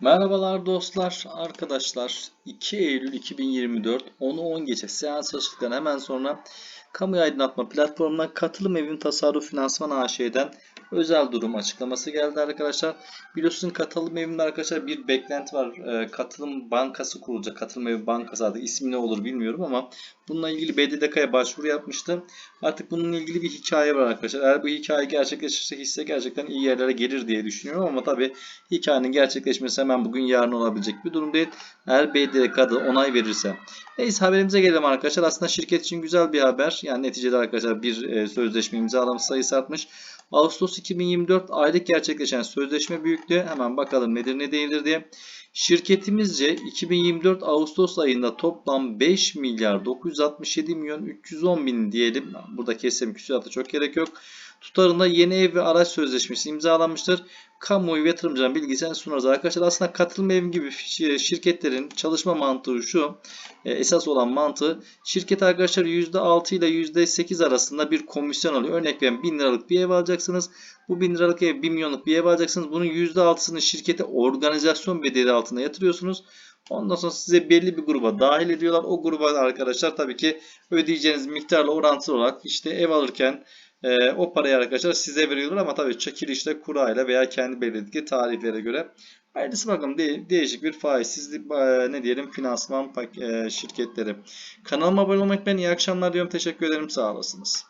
Merhabalar dostlar, arkadaşlar. 2 Eylül 2024 10'u 10 geçe seans açıldıktan hemen sonra Kamu Aydınlatma Platformu'ndan Katılım Evim Tasarruf Finansman AŞ'den özel durum açıklaması geldi arkadaşlar. Biliyorsunuz Katılım Evim'de arkadaşlar bir beklenti var. Ee, katılım Bankası kurulacak. Katılım Evi Bankası adı. ismi ne olur bilmiyorum ama bununla ilgili BDDK'ya başvuru yapmıştı. Artık bununla ilgili bir hikaye var arkadaşlar. Eğer bu hikaye gerçekleşirse hisse gerçekten iyi yerlere gelir diye düşünüyorum ama tabii hikayenin gerçekleşmesi hemen bugün yarın olabilecek bir durum değil. Eğer BDDK'da onay verirse. Neyse haberimize gelelim arkadaşlar. Aslında şirket için güzel bir haber. Yani neticede arkadaşlar bir e, sözleşme imzalaması sayısı artmış. Ağustos 2024 aylık gerçekleşen sözleşme büyüklüğü hemen bakalım nedir ne değildir diye. Şirketimizce 2024 Ağustos ayında toplam 5 milyar 967 milyon 310 bin diyelim. Burada kesim küsuratı çok gerek yok. Tutarında yeni ev ve araç sözleşmesi imzalanmıştır. Kamuoyu ve yatırımcıların bilgisini sunarız arkadaşlar. Aslında katılım ev gibi şirketlerin çalışma mantığı şu. E, esas olan mantığı şirket arkadaşlar %6 ile %8 arasında bir komisyon alıyor. Örnek verin 1000 liralık bir ev alacaksınız. Bu 1000 liralık ev 1 milyonluk bir ev alacaksınız. Bunun %6'sını şirkete organizasyon bedeli altında yatırıyorsunuz. Ondan sonra size belli bir gruba dahil ediyorlar. O gruba arkadaşlar tabii ki ödeyeceğiniz miktarla orantılı olarak işte ev alırken e, o parayı arkadaşlar size veriyorlar ama tabii çekilişle kurayla veya kendi belirledikleri tarihlere göre Hayırlısı bakalım de- değişik bir faizsiz e, ne diyelim finansman e, şirketleri. Kanalıma abone olmayı unutmayın. İyi akşamlar diyorum. Teşekkür ederim. Sağ olasınız.